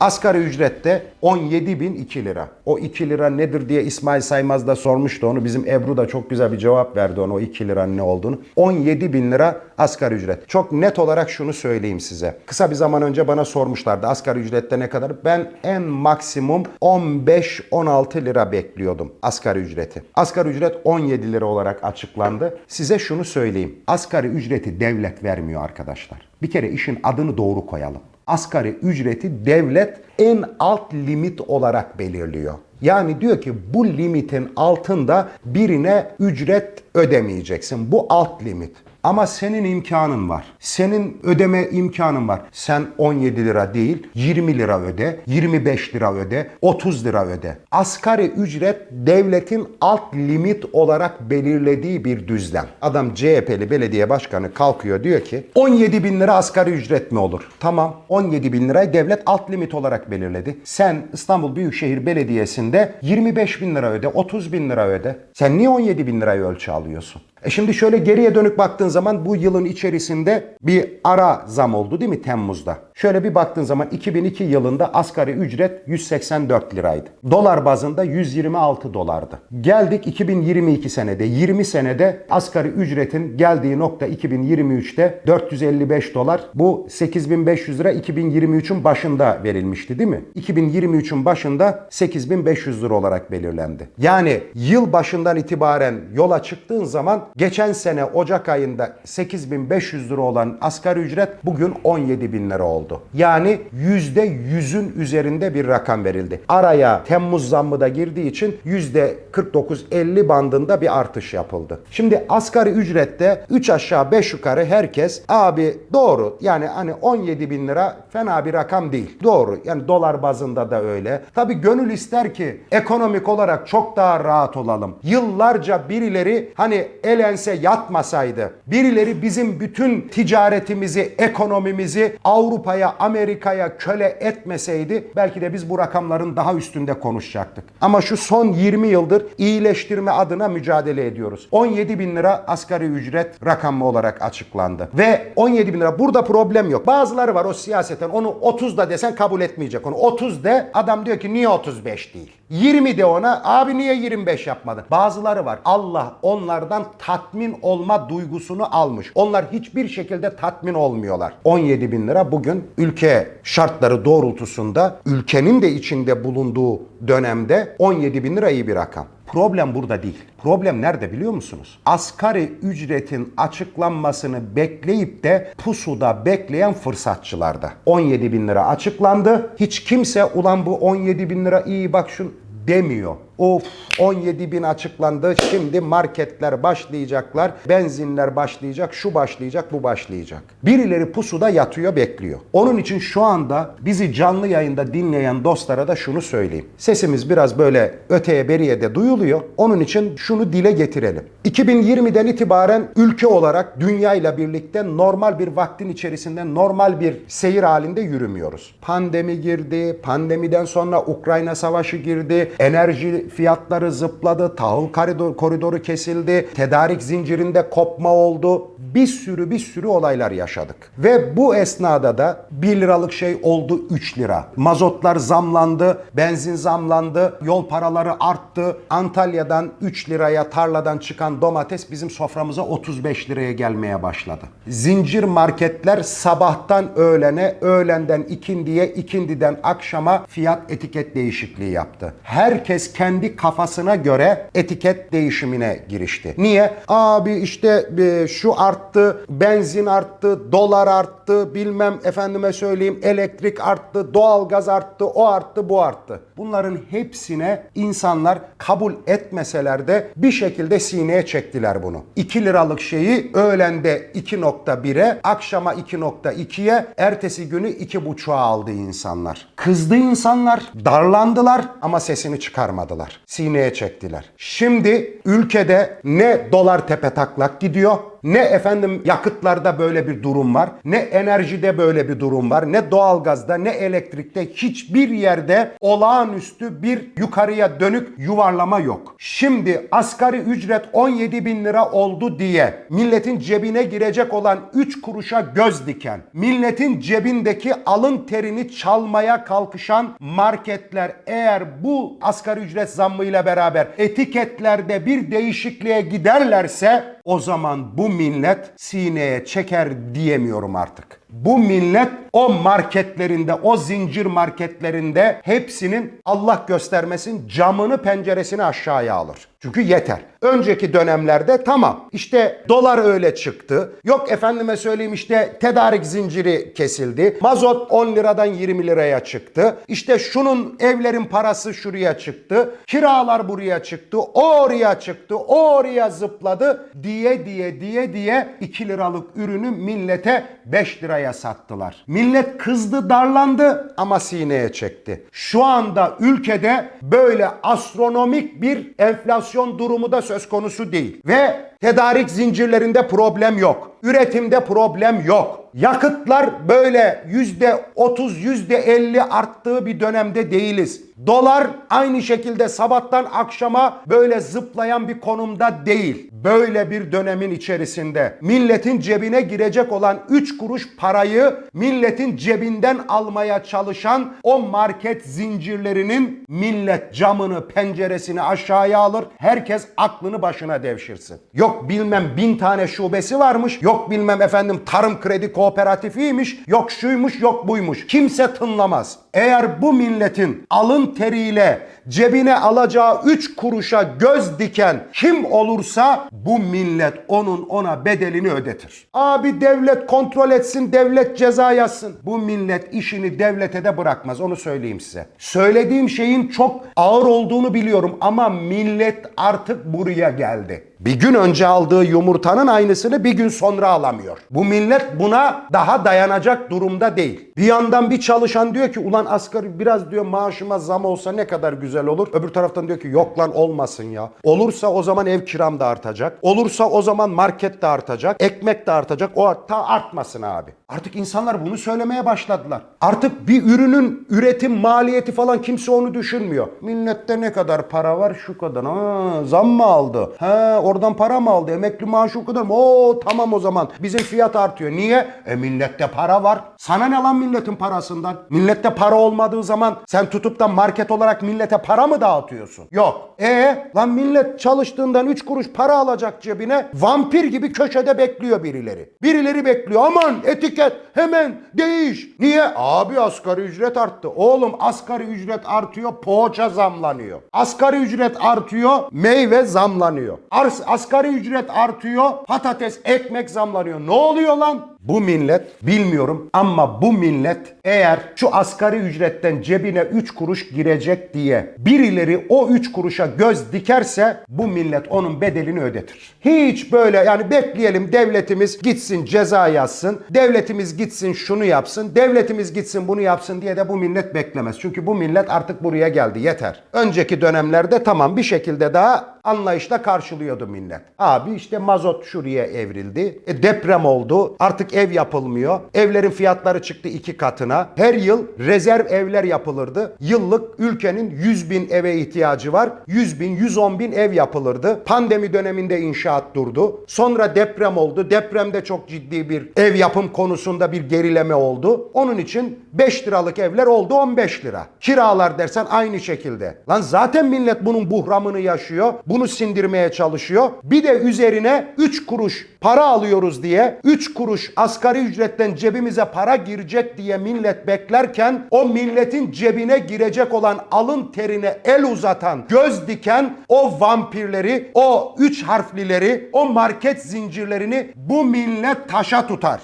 Asgari ücrette 17.002 lira. O 2 lira nedir diye İsmail Saymaz da sormuştu onu. Bizim Ebru da çok güzel bir cevap verdi ona o 2 liranın ne olduğunu. 17 bin lira asgari ücret. Çok net olarak şunu söyleyeyim size. Kısa bir zaman önce bana sormuşlardı asgari ücrette ne kadar? Ben en maksimum 15-16 lira bekliyordum asgari ücreti. Asgari ücret 17 lira olarak açıklandı. Size şunu söyleyeyim. Asgari ücreti devlet vermiyor arkadaşlar. Bir kere işin adını doğru koyalım. Asgari ücreti devlet en alt limit olarak belirliyor. Yani diyor ki bu limitin altında birine ücret ödemeyeceksin. Bu alt limit. Ama senin imkanın var. Senin ödeme imkanın var. Sen 17 lira değil 20 lira öde, 25 lira öde, 30 lira öde. Asgari ücret devletin alt limit olarak belirlediği bir düzlem. Adam CHP'li belediye başkanı kalkıyor diyor ki 17 bin lira asgari ücret mi olur? Tamam 17 bin lirayı devlet alt limit olarak belirledi. Sen İstanbul Büyükşehir Belediyesi'nde 25 bin lira öde, 30 bin lira öde. Sen niye 17 bin lirayı ölçü alıyorsun? E şimdi şöyle geriye dönük baktığın zaman bu yılın içerisinde bir ara zam oldu değil mi Temmuz'da? Şöyle bir baktığın zaman 2002 yılında asgari ücret 184 liraydı. Dolar bazında 126 dolardı. Geldik 2022 senede 20 senede asgari ücretin geldiği nokta 2023'te 455 dolar. Bu 8500 lira 2023'ün başında verilmişti değil mi? 2023'ün başında 8500 lira olarak belirlendi. Yani yıl başından itibaren yola çıktığın zaman geçen sene Ocak ayında 8500 lira olan asgari ücret bugün 17 bin lira oldu. Yani %100'ün üzerinde bir rakam verildi. Araya Temmuz zammı da girdiği için %49-50 bandında bir artış yapıldı. Şimdi asgari ücrette 3 aşağı 5 yukarı herkes abi doğru yani hani 17 bin lira fena bir rakam değil. Doğru yani dolar bazında da öyle. Tabi gönül ister ki ekonomik olarak çok daha rahat olalım. Yıllarca birileri hani elense yatmasaydı, birileri bizim bütün ticaretimizi, ekonomimizi Avrupa'ya, Amerika'ya köle etmeseydi belki de biz bu rakamların daha üstünde konuşacaktık. Ama şu son 20 yıldır iyileştirme adına mücadele ediyoruz. 17 bin lira asgari ücret rakamı olarak açıklandı. Ve 17 bin lira burada problem yok. Bazıları var o siyaseten onu 30 da desen kabul etmeyecek onu. 30 de adam diyor ki niye 35 değil? 20 de ona abi niye 25 yapmadın? Bazıları var. Allah onlardan tatmin olma duygusunu almış. Onlar hiçbir şekilde tatmin olmuyorlar. 17 bin lira bugün ülke şartları doğrultusunda ülkenin de içinde bulunduğu dönemde 17 bin lira iyi bir rakam. Problem burada değil. Problem nerede biliyor musunuz? Asgari ücretin açıklanmasını bekleyip de pusuda bekleyen fırsatçılarda. 17 bin lira açıklandı. Hiç kimse ulan bu 17 bin lira iyi bak şun demiyor. Of 17 bin açıklandı. Şimdi marketler başlayacaklar. Benzinler başlayacak. Şu başlayacak, bu başlayacak. Birileri pusuda yatıyor, bekliyor. Onun için şu anda bizi canlı yayında dinleyen dostlara da şunu söyleyeyim. Sesimiz biraz böyle öteye beriye de duyuluyor. Onun için şunu dile getirelim. 2020'den itibaren ülke olarak dünya ile birlikte normal bir vaktin içerisinde normal bir seyir halinde yürümüyoruz. Pandemi girdi, pandemiden sonra Ukrayna savaşı girdi, enerji fiyatları zıpladı, tahıl koridor, koridoru kesildi, tedarik zincirinde kopma oldu. Bir sürü bir sürü olaylar yaşadık. Ve bu esnada da 1 liralık şey oldu 3 lira. Mazotlar zamlandı, benzin zamlandı, yol paraları arttı. Antalya'dan 3 liraya tarladan çıkan domates bizim soframıza 35 liraya gelmeye başladı. Zincir marketler sabahtan öğlene, öğlenden ikindiye, ikindiden akşama fiyat etiket değişikliği yaptı. Herkes kendi kafasına göre etiket değişimine girişti. Niye? Abi işte e, şu arttı, benzin arttı, dolar arttı, bilmem efendime söyleyeyim elektrik arttı, doğalgaz arttı, o arttı, bu arttı. Bunların hepsine insanlar kabul etmeseler de bir şekilde sineye çektiler bunu. 2 liralık şeyi öğlende 2.1'e, akşama 2.2'ye, ertesi günü 2.5'a aldı insanlar. Kızdı insanlar, darlandılar ama sesini çıkarmadılar. Sineye çektiler. Şimdi ülkede ne dolar tepe taklak gidiyor Ne efendim yakıtlarda böyle bir durum var. Ne enerjide böyle bir durum var. Ne doğalgazda ne elektrikte hiçbir yerde olağanüstü bir yukarıya dönük yuvarlama yok. Şimdi asgari ücret 17 bin lira oldu diye milletin cebine girecek olan 3 kuruşa göz diken, milletin cebindeki alın terini çalmaya kalkışan marketler eğer bu asgari ücret zammıyla beraber etiketlerde bir değişikliğe giderlerse o zaman bu millet sineye çeker diyemiyorum artık. Bu millet o marketlerinde, o zincir marketlerinde hepsinin Allah göstermesin camını penceresini aşağıya alır. Çünkü yeter. Önceki dönemlerde tamam işte dolar öyle çıktı. Yok efendime söyleyeyim işte tedarik zinciri kesildi. Mazot 10 liradan 20 liraya çıktı. İşte şunun evlerin parası şuraya çıktı. Kiralar buraya çıktı. O oraya çıktı. O oraya zıpladı diye diye diye diye 2 liralık ürünü millete 5 liraya sattılar. Millet kızdı, darlandı ama sineye çekti. Şu anda ülkede böyle astronomik bir enflasyon durumu da söz konusu değil. Ve tedarik zincirlerinde problem yok. Üretimde problem yok. Yakıtlar böyle yüzde 30, yüzde 50 arttığı bir dönemde değiliz. Dolar aynı şekilde sabahtan akşama böyle zıplayan bir konumda değil. Böyle bir dönemin içerisinde milletin cebine girecek olan 3 kuruş parayı milletin cebinden almaya çalışan o market zincirlerinin millet camını penceresini aşağıya alır. Herkes aklını başına devşirsin. Yok bilmem bin tane şubesi varmış. Yok bilmem efendim tarım kredi kooperatifiymiş. Yok şuymuş yok buymuş. Kimse tınlamaz. Eğer bu milletin alın teriyle cebine alacağı 3 kuruşa göz diken kim olursa bu millet onun ona bedelini ödetir. Abi devlet kontrol etsin, devlet ceza yazsın. Bu millet işini devlete de bırakmaz onu söyleyeyim size. Söylediğim şeyin çok ağır olduğunu biliyorum ama millet artık buraya geldi. Bir gün önce aldığı yumurtanın aynısını bir gün sonra alamıyor. Bu millet buna daha dayanacak durumda değil. Bir yandan bir çalışan diyor ki ulan asgari biraz diyor maaşıma zam olsa ne kadar güzel olur. Öbür taraftan diyor ki yok lan olmasın ya. Olursa o zaman ev kiram da artacak. Olursa o zaman market de artacak. Ekmek de artacak. O ta artmasın abi. Artık insanlar bunu söylemeye başladılar. Artık bir ürünün üretim maliyeti falan kimse onu düşünmüyor. Millette ne kadar para var? Şu kadar. Ha, zam mı aldı? Ha, oradan para mı aldı? Emekli maaşı o kadar mı? Oo tamam o zaman. Bizim fiyat artıyor. Niye? E millette para var. Sana ne lan milletin parasından? Millette para olmadığı zaman sen tutup da market olarak millete para mı dağıtıyorsun? Yok. E lan millet çalıştığından 3 kuruş para alacak cebine vampir gibi köşede bekliyor birileri. Birileri bekliyor. Aman etiket hemen değiş. Niye? Abi asgari ücret arttı. Oğlum asgari ücret artıyor poğaça zamlanıyor. Asgari ücret artıyor meyve zamlanıyor. Ars, asgari ücret artıyor patates ekmek zamlanıyor. Ne oluyor lan? Bu millet bilmiyorum ama bu millet eğer şu asgari ücretten cebine 3 kuruş girecek diye birileri o 3 kuruşa göz dikerse bu millet onun bedelini ödetir. Hiç böyle yani bekleyelim devletimiz gitsin ceza yazsın, devletimiz gitsin şunu yapsın, devletimiz gitsin bunu yapsın diye de bu millet beklemez. Çünkü bu millet artık buraya geldi yeter. Önceki dönemlerde tamam bir şekilde daha anlayışla karşılıyordu millet. Abi işte mazot şuraya evrildi. E deprem oldu. Artık ev yapılmıyor. Evlerin fiyatları çıktı iki katına. Her yıl rezerv evler yapılırdı. Yıllık ülkenin 100 bin eve ihtiyacı var. 100 bin, 110 bin ev yapılırdı. Pandemi döneminde inşaat durdu. Sonra deprem oldu. Depremde çok ciddi bir ev yapım konusunda bir gerileme oldu. Onun için 5 liralık evler oldu 15 lira. Kiralar dersen aynı şekilde. Lan zaten millet bunun buhramını yaşıyor. Bunu sindirmeye çalışıyor. Bir de üzerine 3 kuruş para alıyoruz diye 3 kuruş asgari ücretten cebimize para girecek diye millet beklerken o milletin cebine girecek olan alın terine el uzatan, göz diken o vampirleri, o üç harflileri, o market zincirlerini bu millet taşa tutar.